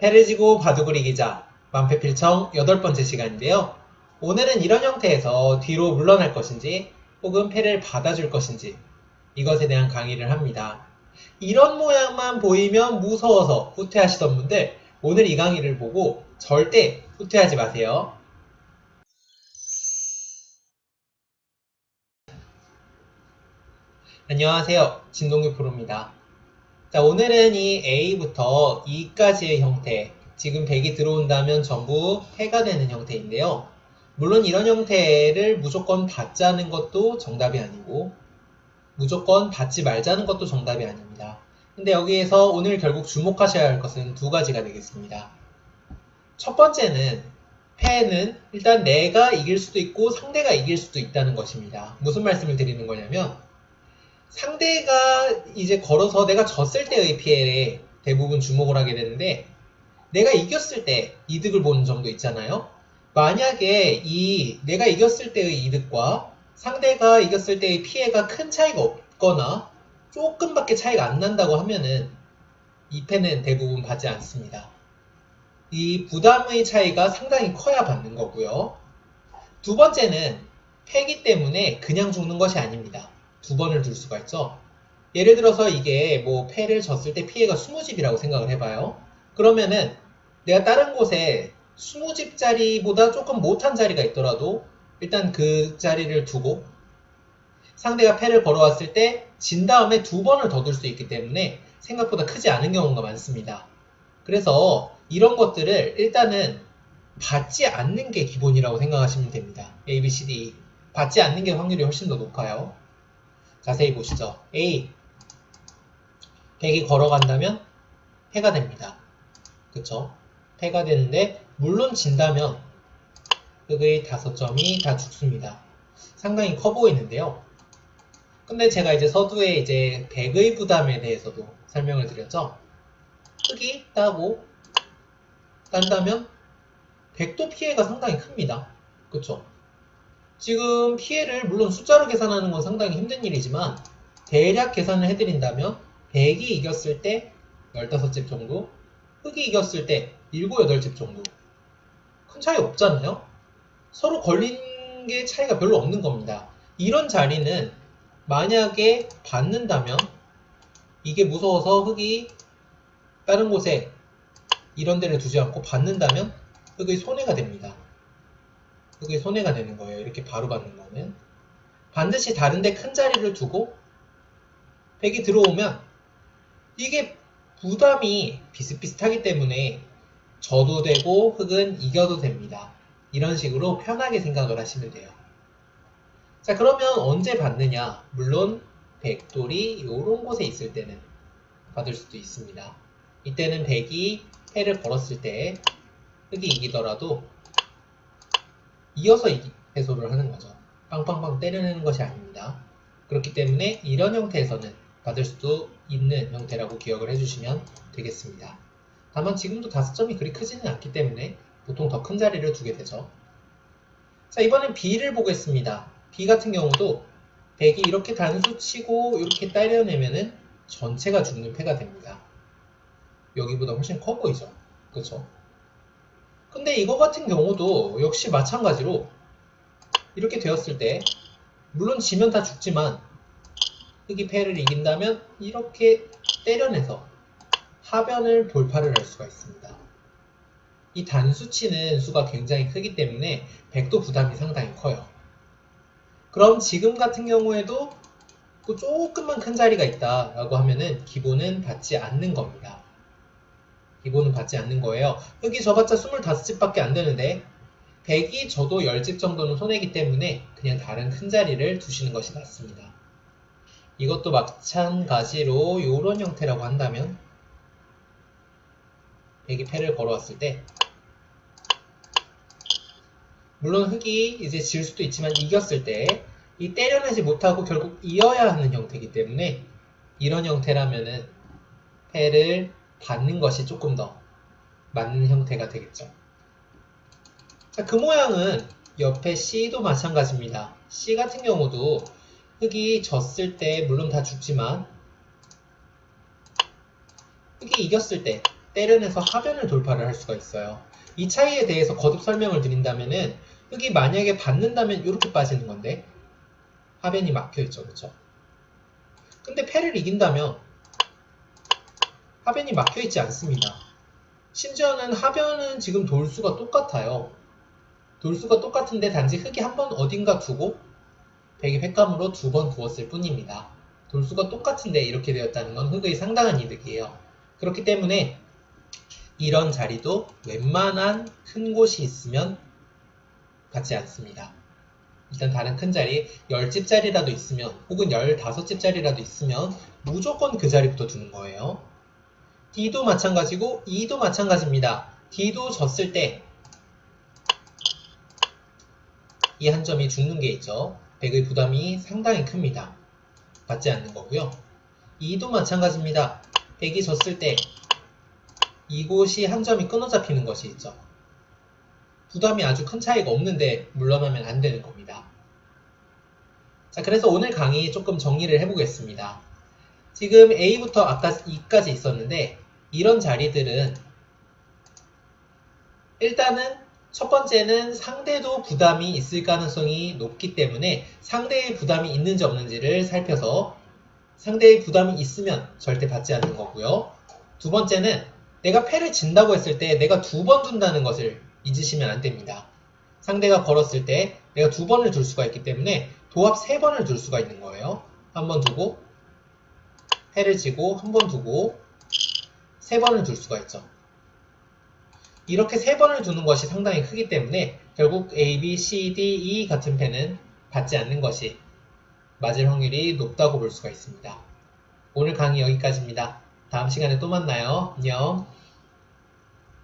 패를 지고 바둑을 이기자 만패필청 여덟 번째 시간인데요. 오늘은 이런 형태에서 뒤로 물러날 것인지 혹은 패를 받아줄 것인지 이것에 대한 강의를 합니다. 이런 모양만 보이면 무서워서 후퇴하시던 분들 오늘 이 강의를 보고 절대 후퇴하지 마세요. 안녕하세요. 진동규 프로입니다. 자, 오늘은 이 A부터 E까지의 형태, 지금 100이 들어온다면 전부 패가 되는 형태인데요. 물론 이런 형태를 무조건 받자는 것도 정답이 아니고, 무조건 받지 말자는 것도 정답이 아닙니다. 근데 여기에서 오늘 결국 주목하셔야 할 것은 두 가지가 되겠습니다. 첫 번째는 패는 일단 내가 이길 수도 있고 상대가 이길 수도 있다는 것입니다. 무슨 말씀을 드리는 거냐면 상대가 이제 걸어서 내가 졌을 때의 피해에 대부분 주목을 하게 되는데 내가 이겼을 때 이득을 보는 정도 있잖아요. 만약에 이 내가 이겼을 때의 이득과 상대가 이겼을 때의 피해가 큰 차이가 없거나 조금밖에 차이가 안 난다고 하면은 이 패는 대부분 받지 않습니다. 이 부담의 차이가 상당히 커야 받는 거고요. 두 번째는 패기 때문에 그냥 죽는 것이 아닙니다. 두 번을 둘 수가 있죠. 예를 들어서 이게 뭐 패를 졌을 때 피해가 20집이라고 생각을 해봐요. 그러면은 내가 다른 곳에 20집짜리보다 조금 못한 자리가 있더라도 일단 그 자리를 두고 상대가 패를 걸어왔을 때 진 다음에 두 번을 더 둘 수 있기 때문에 생각보다 크지 않은 경우가 많습니다. 그래서 이런 것들을 일단은 받지 않는 게 기본이라고 생각하시면 됩니다. A, B, C, D. 받지 않는 게 확률이 훨씬 더 높아요. 자세히 보시죠. A. 100이 걸어간다면 패가 됩니다. 그쵸? 패가 되는데, 물론 진다면, 흑의 다섯 점이 다 죽습니다. 상당히 커 보이는데요. 근데 제가 이제 서두에 이제 100의 부담에 대해서도 설명을 드렸죠. 흑이 따고, 딴다면, 100도 피해가 상당히 큽니다. 그쵸? 지금 피해를 물론 숫자로 계산하는 건 상당히 힘든 일이지만 대략 계산을 해드린다면 100이 이겼을 때 15집 정도 흑이 이겼을 때 7, 8집 정도 큰 차이 없잖아요? 서로 걸린 게 차이가 별로 없는 겁니다. 이런 자리는 만약에 받는다면 이게 무서워서 흑이 다른 곳에 이런 데를 두지 않고 받는다면 흑의 손해가 됩니다 그게 손해가 되는 거예요. 이렇게 바로 받는 거는. 반드시 다른데 큰 자리를 두고 100이 들어오면 이게 부담이 비슷비슷하기 때문에 져도 되고 흑은 이겨도 됩니다. 이런 식으로 편하게 생각을 하시면 돼요. 자 그러면 언제 받느냐? 물론 백돌이 이런 곳에 있을 때는 받을 수도 있습니다. 이때는 백이 패를 걸었을 때 흑이 이기더라도 이어서 해소를 하는 거죠. 빵빵빵 때려내는 것이 아닙니다. 그렇기 때문에 이런 형태에서는 받을 수도 있는 형태라고 기억을 해주시면 되겠습니다. 다만 지금도 다섯 점이 그리 크지는 않기 때문에 보통 더 큰 자리를 두게 되죠. 자, 이번엔 B를 보겠습니다. B 같은 경우도 100이 이렇게 단수 치고 이렇게 때려내면은 전체가 죽는 패가 됩니다. 여기보다 훨씬 커 보이죠? 그쵸? 근데 이거 같은 경우도 역시 마찬가지로 이렇게 되었을 때 물론 지면 다 죽지만 흑이 패를 이긴다면 이렇게 때려내서 하변을 돌파를 할 수가 있습니다. 이 단수치는 수가 굉장히 크기 때문에 백도 부담이 상당히 커요. 그럼 지금 같은 경우에도 또 조금만 큰 자리가 있다라고 하면은 기본은 받지 않는 겁니다. 기본은 받지 않는 거예요. 흑이 저봤자 25집밖에 안 되는데 100이 저도 10집 정도는 손해기 때문에 그냥 다른 큰 자리를 두시는 것이 낫습니다. 이것도 마찬가지로 이런 형태라고 한다면 100이 패를 걸어왔을 때 물론 흑이 이제 질 수도 있지만 이겼을 때 이 때려내지 못하고 결국 이어야 하는 형태이기 때문에 이런 형태라면은 패를 받는 것이 조금 더 맞는 형태가 되겠죠. 자, 그 모양은 옆에 C도 마찬가지입니다. C 같은 경우도 흑이 졌을 때 물론 다 죽지만 흑이 이겼을 때 때려내서 하변을 돌파를 할 수가 있어요. 이 차이에 대해서 거듭 설명을 드린다면 은 흙이 만약에 받는다면 이렇게 빠지는 건데 하변이 막혀 있죠, 그렇죠? 근데 패를 이긴다면 하변이 막혀 있지 않습니다. 심지어는 하변은 지금 돌수가 똑같아요. 돌수가 똑같은데 단지 흙이 한 번 어딘가 두고 백이 횟감으로 두번 구웠을 뿐입니다. 돌수가 똑같은데 이렇게 되었다는 건 흙의 상당한 이득이에요. 그렇기 때문에 이런 자리도 웬만한 큰 곳이 있으면 받지 않습니다. 일단 다른 큰 자리 10집 자리라도 있으면 혹은 15집 자리라도 있으면 무조건 그 자리부터 두는 거예요. D도 마찬가지고 E도 마찬가지입니다. D도 졌을 때 이 한 점이 죽는 게 있죠. 100의 부담이 상당히 큽니다. 받지 않는 거고요. E도 마찬가지입니다. 100이 졌을 때 이곳이 한 점이 끊어 잡히는 것이 있죠. 부담이 아주 큰 차이가 없는데 물러나면 안 되는 겁니다. 자, 그래서 오늘 강의 조금 정리를 해보겠습니다. 지금 A부터 아까 E까지 있었는데 이런 자리들은 일단은 첫 번째는 상대도 부담이 있을 가능성이 높기 때문에 상대의 부담이 있는지 없는지를 살펴서 상대의 부담이 있으면 절대 받지 않는 거고요. 두 번째는 내가 패를 진다고 했을 때 내가 두번 둔다는 것을 잊으시면 안 됩니다. 상대가 걸었을 때 내가 두 번을 둘 수가 있기 때문에 도합 세 번을 둘 수가 있는 거예요. 한 번 두고 패를 지고 한 번 두고 세 번을 둘 수가 있죠. 이렇게 세 번을 두는 것이 상당히 크기 때문에 결국 A, B, C, D, E 같은 패는 받지 않는 것이 맞을 확률이 높다고 볼 수가 있습니다. 오늘 강의 여기까지입니다. 다음 시간에 또 만나요. 안녕.